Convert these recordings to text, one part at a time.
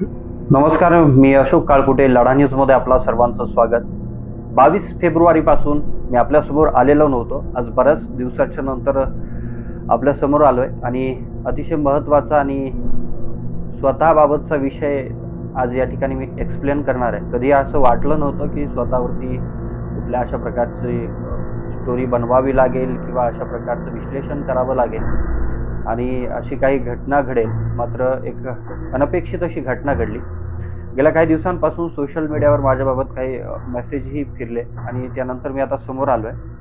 नमस्कार मी अशोक काळकुटे लढा न्यूजमध्ये आपला सर्वांचं स्वागत. बावीस फेब्रुवारीपासून मी आपल्यासमोर आलेलो नव्हतो. आज बऱ्याच दिवसाच्या नंतर आपल्यासमोर आलो आहे आणि अतिशय महत्त्वाचा आणि स्वतःबाबतचा विषय आज या ठिकाणी मी एक्सप्लेन करणार आहे. कधी असं वाटलं नव्हतं की स्वतःवरती कुठल्या अशा प्रकारची स्टोरी बनवावी लागेल किंवा अशा प्रकारचं विश्लेषण करावं लागेल. आणि अशी काही घटना घडेल मात्र एक अनपेक्षित अशी घटना घडली. गेल्या काही दिवसांपासून सोशल मीडियावर माझ्याबाबत काही मेसेजही फिरले आणि त्यानंतर मी आता समोर आलो आहे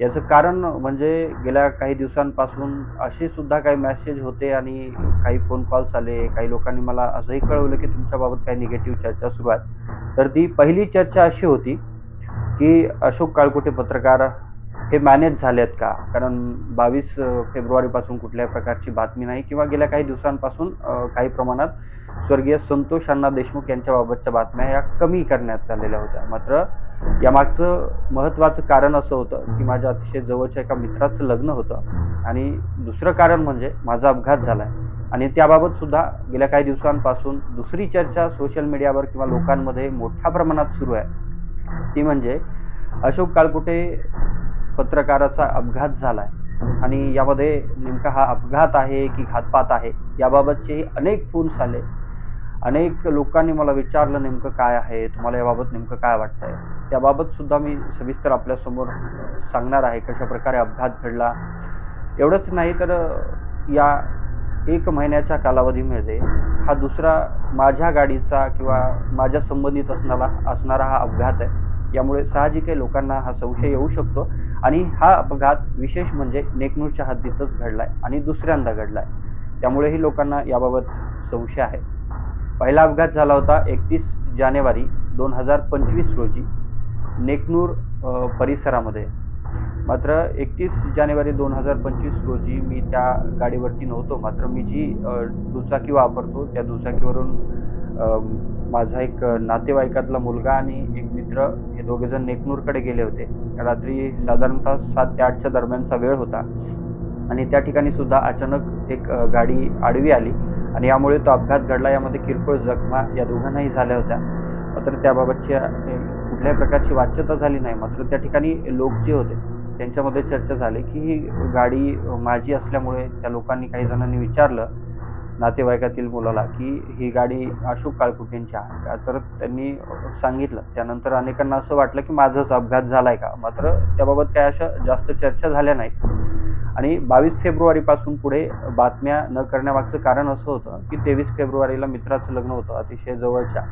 याचं कारण म्हणजे गेल्या काही दिवसांपासून असे सुद्धा काही मेसेज होते आणि काही फोन कॉल्स आले काही लोकांनी मला असंही कळवलं की तुमच्याबाबत काही निगेटिव्ह चर्चा सुरू आहेत तर ती पहिली चर्चा अशी होती की अशोक काळकुटे पत्रकार हे मॅनेज झालेत का? कारण बावीस फेब्रुवारीपासून कुठल्याही प्रकारची बातमी नाही किंवा गेल्या काही दिवसांपासून काही प्रमाणात स्वर्गीय संतोष अण्णा देशमुख यांच्याबाबतच्या बातम्या ह्या कमी करण्यात आलेल्या होत्या. मात्र यामागचं महत्त्वाचं कारण असं होतं की माझ्या अतिशय जवळच्या एका मित्राचं लग्न होतं आणि दुसरं कारण म्हणजे माझा अपघात झाला आहे आणि त्याबाबत सुद्धा गेल्या काही दिवसांपासून दुसरी चर्चा सोशल मीडियावर किंवा लोकांमध्ये मोठ्या प्रमाणात सुरू आहे. ती म्हणजे अशोक काळकुटे पत्रकाराचा अपघात झाला आहे आणि यामध्ये नेमका हा अपघात आहे की घातपात आहे याबाबतचेही अनेक फोन्स आले. अनेक लोकांनी मला विचारलं नेमकं काय आहे तुम्हाला याबाबत नेमकं काय वाटतं आहे त्याबाबत सुद्धा मी सविस्तर आपल्यासमोर सांगणार आहे कशा प्रकारे अपघात घडला. एवढंच नाही तर या एक महिन्याच्या कालावधीमध्ये हा दुसरा माझ्या गाडीचा किंवा माझ्या संबंधित असणारा असणारा हा अपघात आहे. यामुळे साहजिक आहे लोकांना हा संशय येऊ शकतो. आणि हा अपघात विशेष म्हणजे नेकनूरच्या हद्दीतच घडला आहे आणि दुसऱ्यांदा घडला आहे त्यामुळेही लोकांना याबाबत संशय आहे. पहिला अपघात झाला होता एकतीस जानेवारी दोन हजार पंचवीस रोजी नेकनूर परिसरामध्ये. मात्र एकतीस जानेवारी दोन हजार पंचवीस रोजी मी त्या गाडीवरती नव्हतो. मात्र मी जी दुचाकी वापरतो त्या दुचाकीवरून माझा एक नातेवाईकातला मुलगा आणि एक मित्र हे दोघेजण नेकनूरकडे गेले होते. रात्री साधारणतः सात ते आठच्या दरम्यानचा वेळ होता. आणि त्या ठिकाणी सुद्धा अचानक एक गाडी आडवी आली आणि यामुळे तो अपघात घडला. यामध्ये किरकोळ जखमा या दोघांनाही झाल्या होत्या. मात्र त्याबाबतची कुठल्याही प्रकारची वाच्यता झाली नाही. मात्र त्या ठिकाणी लोक जे होते त्यांच्यामध्ये चर्चा झाली की ही गाडी माझी असल्यामुळे त्या लोकांनी काही जणांनी विचारलं नातेवाईकातील मुलाला की ही गाडी अशोक काळकुटेंची आहे का? तर त्यांनी सांगितलं. त्यानंतर अनेकांना असं वाटलं की माझाच अपघात झाला आहे का? मात्र त्याबाबत काय अशा जास्त चर्चा झाल्या नाहीत. आणि बावीस फेब्रुवारीपासून पुढे बातम्या न करण्यामागचं कारण असं होतं की तेवीस फेब्रुवारीला मित्राचं लग्न होतं अतिशय जवळच्या.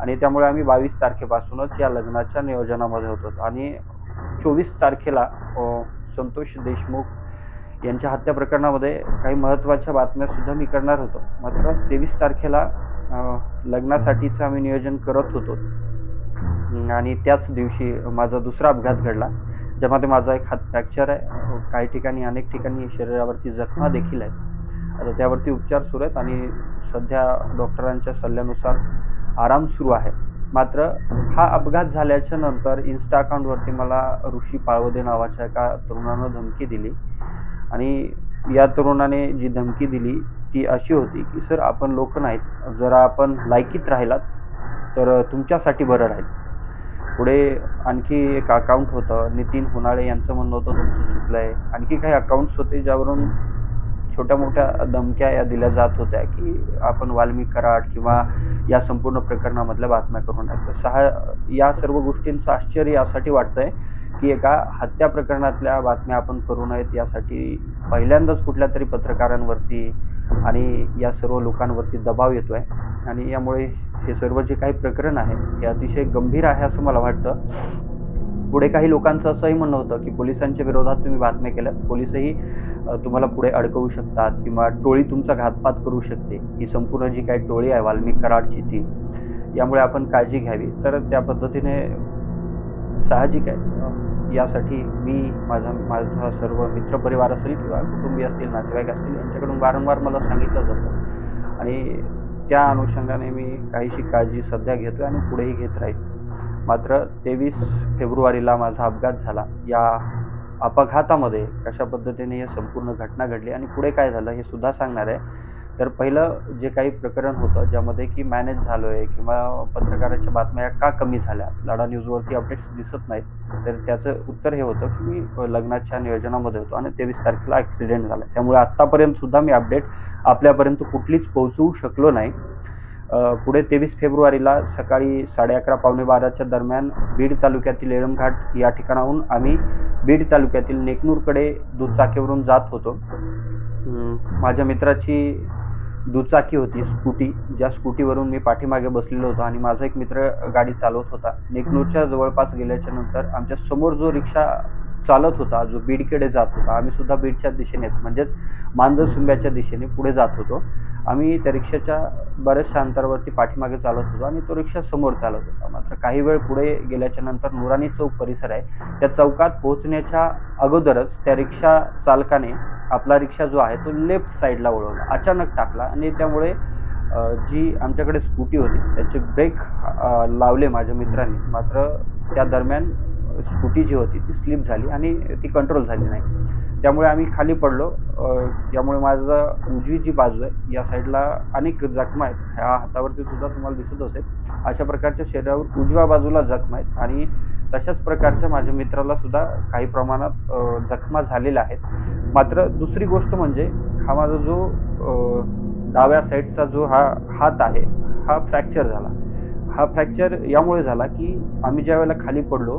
आणि त्यामुळे आम्ही बावीस तारखेपासूनच या लग्नाच्या नियोजनामध्ये होतो. आणि चोवीस तारखेला संतोष देशमुख यांच्या हत्या प्रकरणामध्ये काही महत्त्वाच्या बातम्यासुद्धा मी करणार होतो. मात्र तेवीस तारखेला लग्नासाठीचं आम्ही नियोजन करत होतो. आणि त्याच दिवशी माझा दुसरा अपघात घडला ज्यामध्ये माझा एक हात फ्रॅक्चर आहे. काही ठिकाणी अनेक ठिकाणी शरीरावरती जखमा देखील आहेत. आता त्यावरती उपचार सुरू आहेत आणि सध्या डॉक्टरांच्या सल्ल्यानुसार आराम सुरू आहे. मात्र हा अपघात झाल्याच्यानंतर इन्स्टा अकाउंटवरती मला ऋषी पाळवदे नावाच्या एका तरुणानं धमकी दिली. आणि या तरुणाने जी धमकी दिली ती अशी होती की सर आपण लोक नाहीत. जरा आपण लायकीत राहिलात तर तुमच्यासाठी बरं राहील. पुढे आणखी एक अकाउंट होतं नितीन होनाळे यांचं म्हणणं होतं तुमचं चुकलं आहे आणखी काही अकाउंट्स होते ज्यावरून छोट्या मोठ्या धमक्या या दिल्या जात होत्या की आपण वाल्मिक कराड किंवा या संपूर्ण प्रकरणामधल्या बातम्या करू नये. तर सहा या सर्व गोष्टींचं आश्चर्य यासाठी वाटतंय की एका हत्या प्रकरणातल्या बातम्या आपण करू नयेत यासाठी पहिल्यांदाच कुठल्या तरी पत्रकारांवरती आणि या सर्व लोकांवरती दबाव येतो आहे आणि यामुळे हे सर्व जे काही प्रकरण आहे हे अतिशय गंभीर आहे असं मला वाटतं. पुढे काही लोकांचं असंही म्हणणं होतं की पोलिसांच्या विरोधात तुम्ही बातम्या केल्या. पोलिसही तुम्हाला पुढे अडकवू शकतात किंवा टोळी तुमचा घातपात करू शकते. ही संपूर्ण जी काही टोळी आहे वाल्मिक कराडची ती यामुळे आपण काळजी घ्यावी. तर त्या पद्धतीने साहजिक आहे. यासाठी मी माझा माझा सर्व मित्रपरिवार असेल किंवा कुटुंबीय असतील नातेवाईक असतील यांच्याकडून वारंवार मला सांगितलं जातं. आणि त्या अनुषंगाने मी काहीशी काळजी सध्या घेतो आहे आणि पुढेही घेत राहील. मात्र तेवीस फेब्रुवारीला माझा अपघात झाला. या अपघातामध्ये कशा पद्धतीने ही संपूर्ण घटना घडली आणि पुढे काय झालं हे सुद्धा सांगणार आहे. तर पहिलं जे काही प्रकरण होतं ज्यामध्ये की मॅनेज झालो आहे किंवा पत्रकाराच्या बातम्या का कमी झाल्या लाडा न्यूजवरती अपडेट्स दिसत नाहीत तर त्याचं उत्तर हे होतं की मी लग्नाच्या नियोजनामध्ये होतो आणि तेवीस तारखेला ॲक्सिडेंट झाला. त्यामुळे आत्तापर्यंतसुद्धा मी अपडेट आपल्यापर्यंत कुठलीच पोहोचवू शकलो नाही. पुढे तेवीस फेब्रुवारीला सकाळी साडे अकरा पावणे बाराच्या दरम्यान बीड तालुक्यातील एळमघाट या ठिकाणाहून आम्ही बीड तालुक्यातील नेकनूरकडे दुचाकीवरून जात होतो. माझ्या मित्राची दुचाकी होती स्कूटी ज्या स्कूटीवरून मी पाठीमागे बसलेलो होतो आणि माझा एक मित्र गाडी चालवत होता. नेकनूरच्या जवळपास गेल्याच्यानंतर आमच्यासमोर जो रिक्षा चालत होता जो बीडकडे जात होता आम्ही सुद्धा बीडच्या दिशेने म्हणजेच मांजर सुंब्याच्या दिशेने पुढे जात होतो. आम्ही त्या रिक्षाच्या बऱ्याचशा अंतरावरती पाठीमागे चालत होतो आणि तो रिक्षा समोर चालत होता. मात्र काही वेळ पुढे गेल्याच्यानंतर नुरानी चौक परिसर आहे. त्या चौकात पोहोचण्याच्या अगोदरच त्या रिक्षा चालकाने आपला रिक्षा जो आहे तो लेफ्ट साईडला वळवला. अचानक टाकला आणि त्यामुळे जी आमच्याकडे स्कूटी होती त्याचे ब्रेक लावले माझ्या मित्रांनी. मात्र त्या दरम्यान स्कूटी जी होती ती स्लिप झाली आणि ती कंट्रोल झाली नाही. त्यामुळे आम्ही खाली पडलो. यामुळे माझं उजवी जी बाजू आहे या साईडला अनेक जखमा आहेत. ह्या हातावरती सुद्धा तुम्हाला दिसत असेल. अशा प्रकारच्या शरीरावर उजव्या बाजूला जखमा आहेत आणि तशाच प्रकारच्या माझ्या मित्राला सुद्धा काही प्रमाणात जखमा झालेल्या आहेत. मात्र दुसरी गोष्ट म्हणजे हा माझा जो डाव्या साईडचा जो हा हात आहे हा फ्रॅक्चर झाला. हा फ्रॅक्चर यामुळे झाला की आम्ही ज्या वेळेला खाली पडलो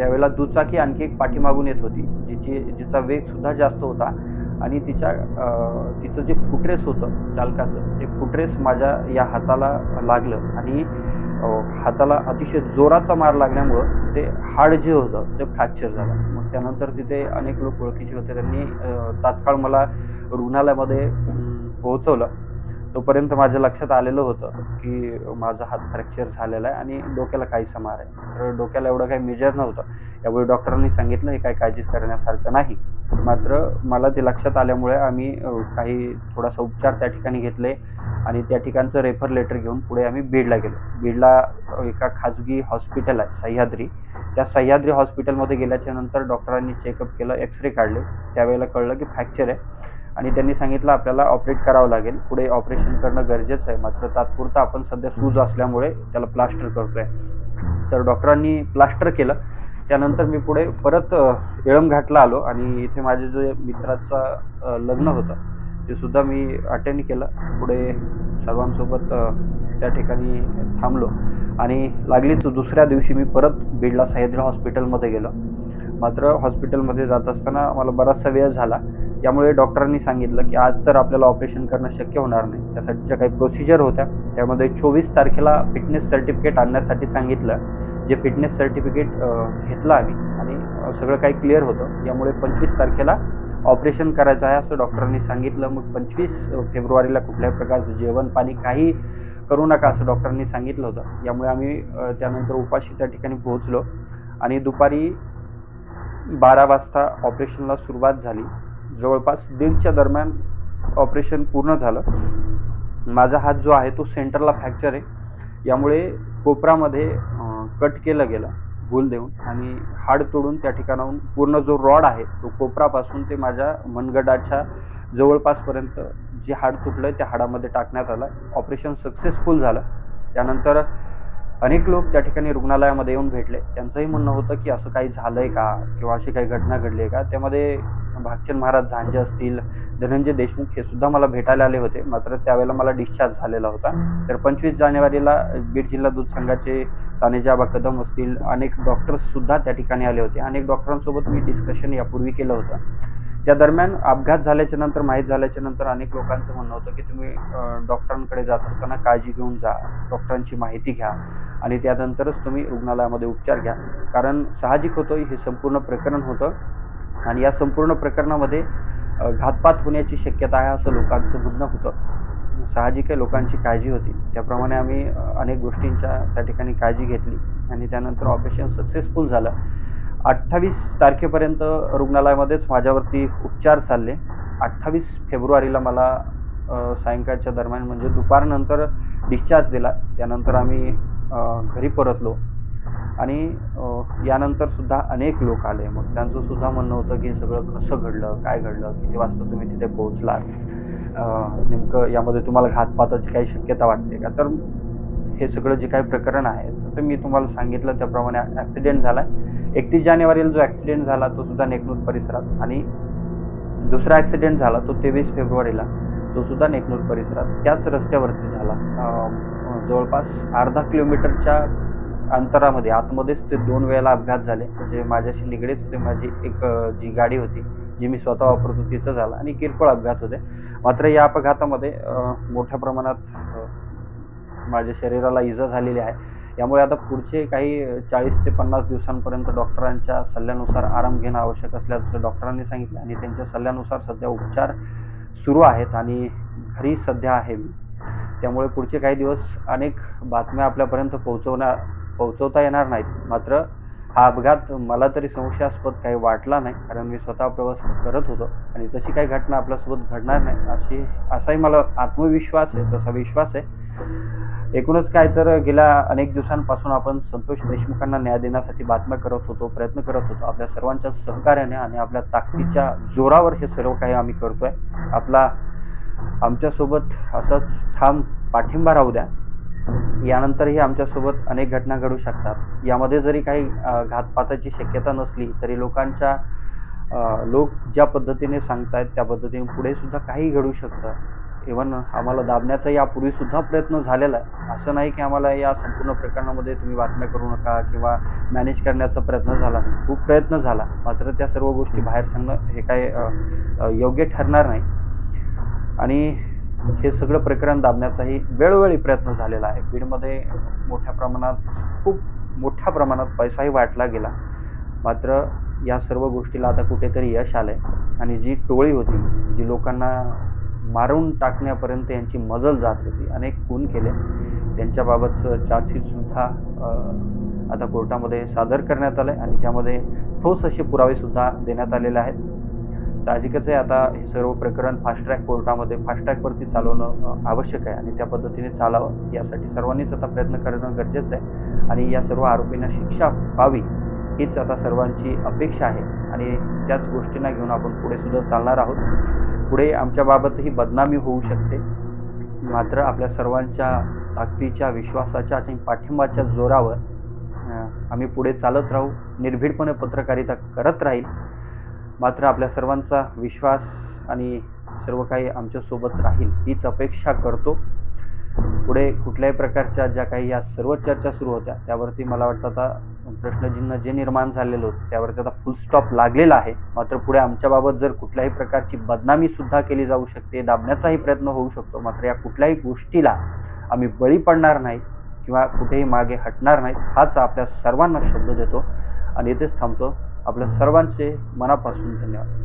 त्यावेळेला दुचाकी आणखी एक पाठीमागून येत होती जिची जिचा वेगसुद्धा जास्त होता. आणि तिच्या तिचं जे फुटरेस होतं चालकाचं ते फुटरेस माझ्या या हाताला लागलं. आणि हाताला अतिशय जोराचा मार लागल्यामुळं ते हाड जे होतं ते फ्रॅक्चर झालं. मग त्यानंतर तिथे अनेक लोक ओळखीचे होते. त्यांनी तात्काळ मला रुग्णालयामध्ये पोहोचवलं. तोपर्यंत माझ्या लक्षात आलेलं होतं की माझा हात फ्रॅक्चर झालेला आहे आणि डोक्याला काही समार आहे. तर डोक्याला एवढं काही मेजर नव्हतं. यामुळे डॉक्टरांनी सांगितलं हे काही काळजी करण्यासारखं नाही. मात्र मला ते लक्षात आल्यामुळे आम्ही काही थोडासा उपचार त्या ठिकाणी घेतले आणि त्या ठिकाणचं रेफर लेटर घेऊन पुढे आम्ही बीडला गेलो. बीडला एका खाजगी हॉस्पिटल आहे सह्याद्री. त्या सह्याद्री हॉस्पिटलमध्ये गेल्याच्यानंतर डॉक्टरांनी चेकअप केलं एक्सरे काढले. त्यावेळेला कळलं की फ्रॅक्चर आहे. आणि त्यांनी सांगितलं आपल्याला ऑपरेट करावं लागेल. पुढे ऑपरेशन करणं गरजेचं आहे. मात्र तात्पुरतं आपण सध्या सूज असल्यामुळे त्याला प्लास्टर करतोय. तर डॉक्टरांनी प्लास्टर केलं. त्यानंतर मी पुढे परत येळमघाटला आलो आणि इथे माझे जे मित्राचं लग्न होतं ते सुद्धा मी अटेंड केलं. पुढे सर्वांसोबत त्या ठिकाणी थांबलो. आणि लागलीच दुसऱ्या दिवशी मी परत बीडला सह्याद्री हॉस्पिटलमध्ये गेलो. मात्र हॉस्पिटलमध्ये जात असताना मला बराचसा वेळ झाला. यामुळे डॉक्टरांनी सांगितलं की आज तर आपल्याला ऑपरेशन करणं शक्य होणार नाही. त्यासाठीच्या काही प्रोसिजर होत्या त्यामध्ये चोवीस तारखेला फिटनेस सर्टिफिकेट आणण्यासाठी सांगितलं जे फिटनेस सर्टिफिकेट घेतलं आम्ही आणि सगळं काही क्लिअर होतं. यामुळे पंचवीस तारखेला ऑपरेशन करायचं आहे असं डॉक्टरांनी सांगितलं. मग पंचवीस फेब्रुवारीला कुठल्याही प्रकारचं जेवण पाणी काही करू नका असं डॉक्टरांनी सांगितलं होतं. यामुळे आम्ही त्यानंतर उपाशी त्या ठिकाणी पोहोचलो आणि दुपारी बारा वाजता ऑपरेशनला सुरुवात झाली. जवळपास दीडच्या दरम्यान ऑपरेशन पूर्ण झालं. माझा हात जो आहे तो सेंटरला फ्रॅक्चर आहे. यामुळे कोपरामध्ये कट केलं गेलं गोल देऊन आणि हाड तोडून त्या ठिकाणाहून पूर्ण जो रॉड आहे तो कोपरापासून ते माझ्या मनगडाच्या जवळपासपर्यंत जे हाड तुटलं आहे त्या हाडामध्ये टाकण्यात आलं. ऑपरेशन सक्सेसफुल झालं. त्यानंतर अनेक लोक त्या ठिकाणी रुग्णालयामध्ये येऊन भेटले. त्यांचंही म्हणणं होतं की असं काही झालं आहे का? किंवा अशी काही घटना घडली आहे का? त्यामध्ये भागचंद महाराज झांजे असतील धनंजय देशमुख हे सुद्धा मला भेटायला आले होते. मात्र त्यावेळेला मला डिस्चार्ज झालेला होता. तर पंचवीस जानेवारीला बीड जिल्हा दूध संघाचे तानेजाबा कदम असतील अनेक डॉक्टर्ससुद्धा त्या ठिकाणी आले होते. अनेक डॉक्टरांसोबत मी डिस्कशन यापूर्वी केलं होतं. त्या दरम्यान अपघात झाल्याच्यानंतर माहीत झाल्याच्यानंतर अनेक लोकांचं म्हणणं होतं की तुम्ही डॉक्टरांकडे जात असताना काळजी घेऊन जा. डॉक्टरांची माहिती घ्या. आणि त्यानंतरच तुम्ही रुग्णालयामध्ये उपचार घ्या. कारण साहजिक होतं हे संपूर्ण प्रकरण होतं. आणि या संपूर्ण प्रकरणामध्ये घातपात होण्याची शक्यता आहे असं लोकांचं म्हणणं होतं. साहजिक आहे लोकांची काळजी होती. त्याप्रमाणे आम्ही अनेक गोष्टींच्या त्या ठिकाणी काळजी घेतली आणि त्यानंतर ऑपरेशन सक्सेसफुल झालं. अठ्ठावीस तारखेपर्यंत रुग्णालयामध्येच माझ्यावरती उपचार चालले. अठ्ठावीस फेब्रुवारीला मला सायंकाळच्या दरम्यान म्हणजे दुपारनंतर डिस्चार्ज दिला. त्यानंतर आम्ही घरी परतलो. आणि यानंतरसुद्धा अनेक लोक आले. मग त्यांचंसुद्धा म्हणणं होतं की सगळं कसं घडलं काय घडलं किती वाजता तुम्ही तिथे पोहोचलात? नेमकं यामध्ये तुम्हाला घातपाताची काही शक्यता वाटते का? तर हे सगळं जे काही प्रकरण आहे तर मी तुम्हाला सांगितलं त्याप्रमाणे ॲक्सिडेंट झाला आहे एकतीस जानेवारीला जो ॲक्सिडेंट झाला तो सुद्धा नेकनूर परिसरात. आणि दुसरा ॲक्सिडेंट झाला तो तेवीस फेब्रुवारीला तो सुद्धा नेकनूर परिसरात. त्याच रस्त्यावरती झाला. जवळपास अर्धा किलोमीटरच्या अंतरामध्ये आतमध्येच ते दोन वेळेला अपघात झाले. म्हणजे माझ्याशी निगडीत होते माझी एक जी गाडी होती जी मी स्वतः वापरत होती तिचं झालं आणि किरकोळ अपघात होते. मात्र या अपघातामध्ये मोठ्या प्रमाणात माझ्या शरीराला इजा झालेली आहे. यामुळे आता पुढचे काही चाळीस ते पन्नास दिवसांपर्यंत डॉक्टरांच्या सल्ल्यानुसार आराम घेणं आवश्यक असल्याचं डॉक्टरांनी सांगितलं आणि त्यांच्या सल्ल्यानुसार सध्या उपचार सुरू आहेत आणि घरी सध्या आहे मी. त्यामुळे पुढचे काही दिवस अनेक बातम्या आपल्यापर्यंत पोहोचवण्या पोहोचवता येणार नाहीत. मात्र हा अपघात मला तरी संशयास्पद काही वाटला नाही कारण मी स्वतः प्रवास करत होतो आणि तशी काही घटना आपल्यासोबत घडणार नाही अशी असाही मला आत्मविश्वास आहे तसा विश्वास आहे. एकूणच काय तर गेल्या अनेक दिवसांपासून आपण संतोष देशमुखांना न्याय देण्यासाठी बातम्या करत होतो प्रयत्न करत होतो. आपल्या सर्वांच्या सहकार्याने आणि आपल्या ताकदीच्या जोरावर हे सर्व काही आम्ही करतोय. आपला आमच्यासोबत असाच ठाम पाठिंबा राहू द्या. यानंतरही आमच्यासोबत अनेक घटना घडू शकतात. यामध्ये जरी काही घातपाताची शक्यता नसली तरी लोकांच्या लोक ज्या पद्धतीने सांगतायत त्या पद्धतीने पुढे सुद्धा काही घडू शकतं. इव्हन आम्हाला दाबण्याचा यापूर्वीसुद्धा प्रयत्न झालेला आहे. असं नाही की आम्हाला या संपूर्ण प्रकरणामध्ये तुम्ही बातम्या करू नका किंवा मॅनेज करण्याचा प्रयत्न झाला. खूप प्रयत्न झाला. मात्र त्या सर्व गोष्टी बाहेर सांगणं हे काय योग्य ठरणार नाही. आणि हे सगळं प्रकरण दाबण्याचाही वेळोवेळी प्रयत्न झालेला आहे. बीडमध्ये मोठ्या प्रमाणात खूप मोठ्या प्रमाणात पैसाही वाटला गेला. मात्र या सर्व गोष्टीला आता कुठेतरी यश आलं आहे आणि जी टोळी होती जी लोकांना मारून टाकण्यापर्यंत यांची मजल जात होती अनेक खून केले. त्यांच्याबाबतचं चार्जशीटसुद्धा आता कोर्टामध्ये सादर करण्यात आलं आहे आणि त्यामध्ये ठोस असे पुरावेसुद्धा देण्यात आलेले आहेत. साहजिकच आहे. आता हे सर्व प्रकरण फास्ट ट्रॅक कोर्टामध्ये फास्ट ट्रॅकवरती चालवणं आवश्यक आहे आणि त्या पद्धतीने चालावं यासाठी सर्वांनीच आता प्रयत्न करणं गरजेचं आहे. आणि या सर्व आरोपींना शिक्षा व्हावी हीच आता सर्वांची अपेक्षा आहे. आणि त्याच गोष्टींना घेऊन आपण पुढे सुद्धा चालणार आहोत. पुढे आमच्याबाबतही बदनामी होऊ शकते. मात्र आपल्या सर्वांच्या ताकदीच्या विश्वासाच्या आणि पाठिंबाच्या जोरावर आम्ही पुढे चालत राहू. निर्भीडपणे पत्रकारिता करत राहील. मात्र आपल्या सर्वांचा विश्वास आणि सर्व काही आमच्यासोबत राहील हीच अपेक्षा करतो. पुढे कुठल्याही प्रकारच्या ज्या काही या सर्व चर्चा सुरू होत्या त्यावरती मला वाटतं आता प्रश्नचिन्ह जे निर्माण झालेलं होतं त्यावरती आता फुल स्टॉप लागलेला आहे. मात्र पुढे आमच्याबाबत जर कुठल्याही प्रकारची बदनामी सुद्धा केली जाऊ शकते दाबण्याचाही प्रयत्न होऊ शकतो मात्र या कुठल्याही गोष्टीला आम्ही बळी पडणार नाही किंवा कुठेही मागे हटणार नाही हाच आपल्या सर्वांना शब्द देतो. आणि इथेच थांबतो. आपल्या सर्वांचे मनापासून धन्यवाद.